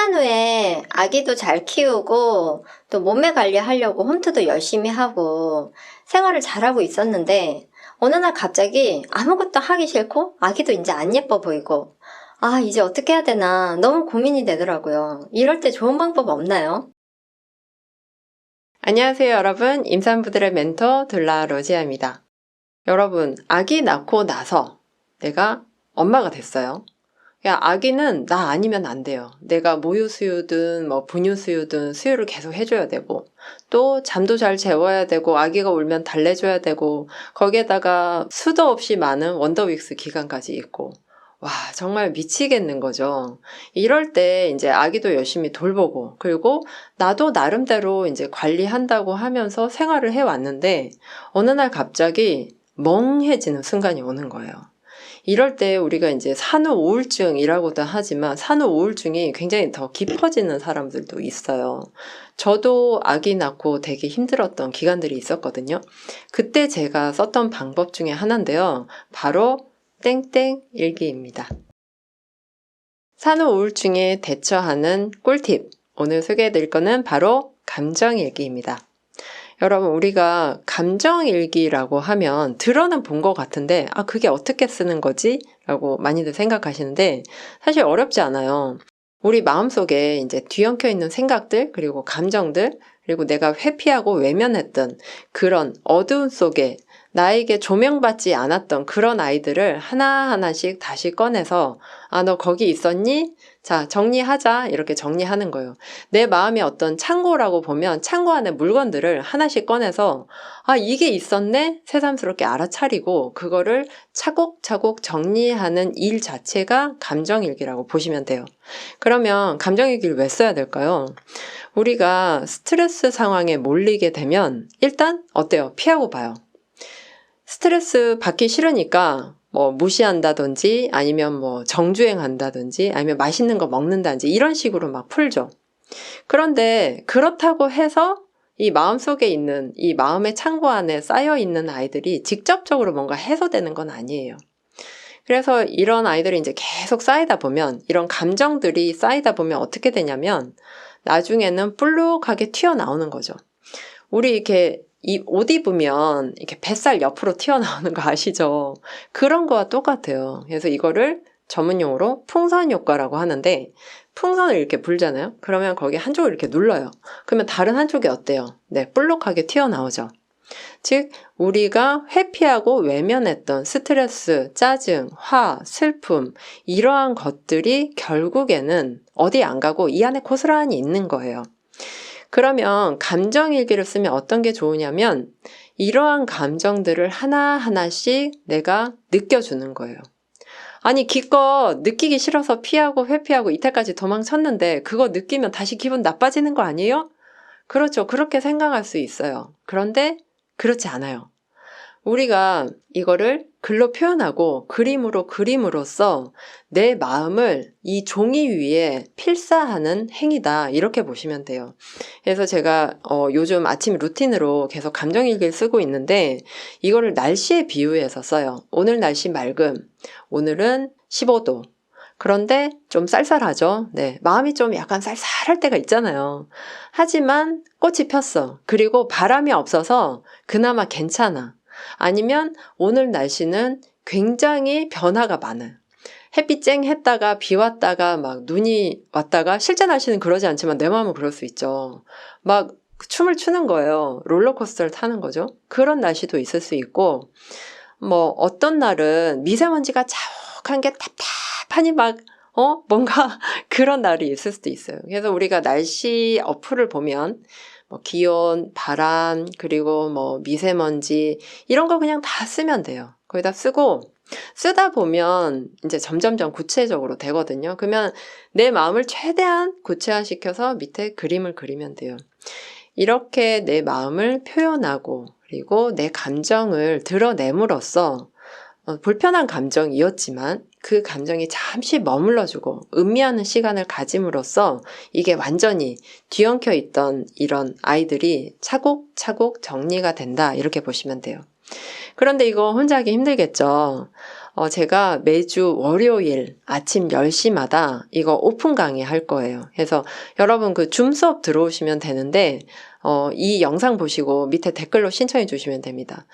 출산 후에 아기도 잘 키우고 또 몸매 관리하려고 홈트도 열심히 하고 생활을 잘하고 있었는데 어느 날 갑자기 아무것도 하기 싫고 아기도 이제 안 예뻐 보이고 아, 이제 어떻게 해야 되나 너무 고민이 되더라고요. 이럴 때 좋은 방법 없나요? 안녕하세요, 여러분. 임산부들의 멘토 둘라 로지아입니다. 여러분, 아기 낳고 나서 내가 엄마가 됐어요. 야, 아기는 나 아니면 안 돼요. 내가 모유 수유든 뭐 분유 수유든 수유를 계속 해줘야 되고, 또 잠도 잘 재워야 되고, 아기가 울면 달래줘야 되고, 거기에다가 수도 없이 많은 원더윅스 기간까지 있고, 와, 정말 미치겠는 거죠. 이럴 때 이제 아기도 열심히 돌보고, 그리고 나도 나름대로 이제 관리한다고 하면서 생활을 해왔는데, 어느 날 갑자기 멍해지는 순간이 오는 거예요. 이럴 때 우리가 이제 산후 우울증이라고도 하지만 산후 우울증이 굉장히 더 깊어지는 사람들도 있어요. 저도 아기 낳고 되게 힘들었던 기간들이 있었거든요. 그때 제가 썼던 방법 중에 하나인데요. 바로 땡땡 일기입니다. 산후 우울증에 대처하는 꿀팁. 오늘 소개해 드릴 거는 바로 감정 일기입니다. 여러분, 우리가 감정 일기라고 하면 들어는 본 것 같은데, 아, 그게 어떻게 쓰는 거지? 라고 많이들 생각하시는데, 사실 어렵지 않아요. 우리 마음속에 이제 뒤엉켜 있는 생각들, 그리고 감정들, 그리고 내가 회피하고 외면했던 그런 어두운 속에 나에게 조명받지 않았던 그런 아이들을 하나하나씩 다시 꺼내서, 아, 너 거기 있었니? 자, 정리하자. 이렇게 정리하는 거예요. 내 마음의 어떤 창고라고 보면 창고 안에 물건들을 하나씩 꺼내서, 아, 이게 있었네? 새삼스럽게 알아차리고, 그거를 차곡차곡 정리하는 일 자체가 감정일기라고 보시면 돼요. 그러면 감정일기를 왜 써야 될까요? 우리가 스트레스 상황에 몰리게 되면, 일단, 어때요? 피하고 봐요. 스트레스 받기 싫으니까 뭐 무시한다든지 아니면 뭐 정주행한다든지 아니면 맛있는 거 먹는다든지 이런 식으로 막 풀죠. 그런데 그렇다고 해서 이 마음속에 있는 이 마음의 창고 안에 쌓여 있는 아이들이 직접적으로 뭔가 해소되는 건 아니에요. 그래서 이런 아이들이 이제 계속 쌓이다 보면 이런 감정들이 쌓이다 보면 어떻게 되냐면 나중에는 볼록하게 튀어나오는 거죠. 우리 이렇게 이 옷 입으면 이렇게 뱃살 옆으로 튀어나오는 거 아시죠? 그런 거와 똑같아요. 그래서 이거를 전문 용어로 풍선 효과라고 하는데 풍선을 이렇게 불잖아요. 그러면 거기 한쪽을 이렇게 눌러요. 그러면 다른 한쪽이 어때요? 네, 볼록하게 튀어나오죠. 즉, 우리가 회피하고 외면했던 스트레스, 짜증, 화, 슬픔, 이러한 것들이 결국에는 어디 안 가고 이 안에 고스란히 있는 거예요. 그러면 감정일기를 쓰면 어떤 게 좋으냐면 이러한 감정들을 하나하나씩 내가 느껴주는 거예요. 아니, 기껏 느끼기 싫어서 피하고 회피하고 이때까지 도망쳤는데 그거 느끼면 다시 기분 나빠지는 거 아니에요? 그렇죠. 그렇게 생각할 수 있어요. 그런데 그렇지 않아요. 우리가 이거를 글로 표현하고 그림으로 그림으로써 내 마음을 이 종이 위에 필사하는 행위다. 이렇게 보시면 돼요. 그래서 제가 어, 요즘 아침 루틴으로 계속 감정일기를 쓰고 있는데 이거를 날씨에 비유해서 써요. 오늘 날씨 맑음. 오늘은 15도. 그런데 좀 쌀쌀하죠? 네. 마음이 좀 약간 쌀쌀할 때가 있잖아요. 하지만 꽃이 폈어. 그리고 바람이 없어서 그나마 괜찮아. 아니면 오늘 날씨는 굉장히 변화가 많아요. 햇빛 쨍 했다가 비 왔다가 막 눈이 왔다가 실제 날씨는 그러지 않지만 내 마음은 그럴 수 있죠. 막 춤을 추는 거예요. 롤러코스터를 타는 거죠. 그런 날씨도 있을 수 있고 뭐 어떤 날은 미세먼지가 자욱한 게 답답하니 막 어? 뭔가 그런 날이 있을 수도 있어요. 그래서 우리가 날씨 어플을 보면 뭐 기온, 바람, 그리고 뭐 미세먼지 이런 거 그냥 다 쓰면 돼요. 거기다 쓰고 쓰다 보면 이제 점점점 구체적으로 되거든요. 그러면 내 마음을 최대한 구체화시켜서 밑에 그림을 그리면 돼요. 이렇게 내 마음을 표현하고 그리고 내 감정을 드러냄으로써 어, 불편한 감정이었지만 그 감정이 잠시 머물러주고 음미하는 시간을 가짐으로써 이게 완전히 뒤엉켜 있던 이런 아이들이 차곡차곡 정리가 된다. 이렇게 보시면 돼요. 그런데 이거 혼자 하기 힘들겠죠. 어, 제가 매주 월요일 아침 10시마다 이거 오픈 강의 할 거예요. 그래서 여러분 그 줌 수업 들어오시면 되는데, 어, 이 영상 보시고 밑에 댓글로 신청해 주시면 됩니다.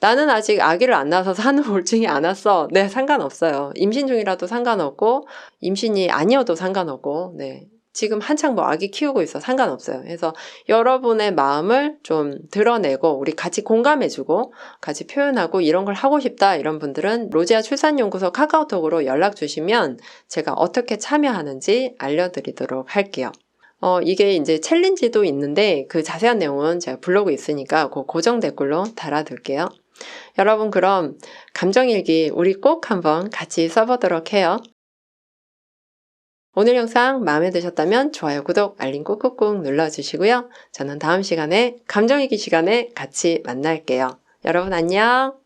나는 아직 아기를 안 낳아서 산후 우울증이 안 왔어. 네, 상관없어요. 임신 중이라도 상관없고, 임신이 아니어도 상관없고, 네. 지금 한창 뭐 아기 키우고 있어 상관없어요. 그래서 여러분의 마음을 좀 드러내고 우리 같이 공감해주고 같이 표현하고 이런 걸 하고 싶다 이런 분들은 로지아 출산연구소 카카오톡으로 연락 주시면 제가 어떻게 참여하는지 알려드리도록 할게요. 어, 이게 이제 챌린지도 있는데 그 자세한 내용은 제가 블로그에 있으니까 그 고정 댓글로 달아둘게요. 여러분 그럼 감정일기 우리 꼭 한번 같이 써보도록 해요. 오늘 영상 마음에 드셨다면 좋아요, 구독, 알림 꾹꾹꾹 눌러주시고요. 저는 다음 시간에 감정일기 시간에 같이 만날게요. 여러분 안녕!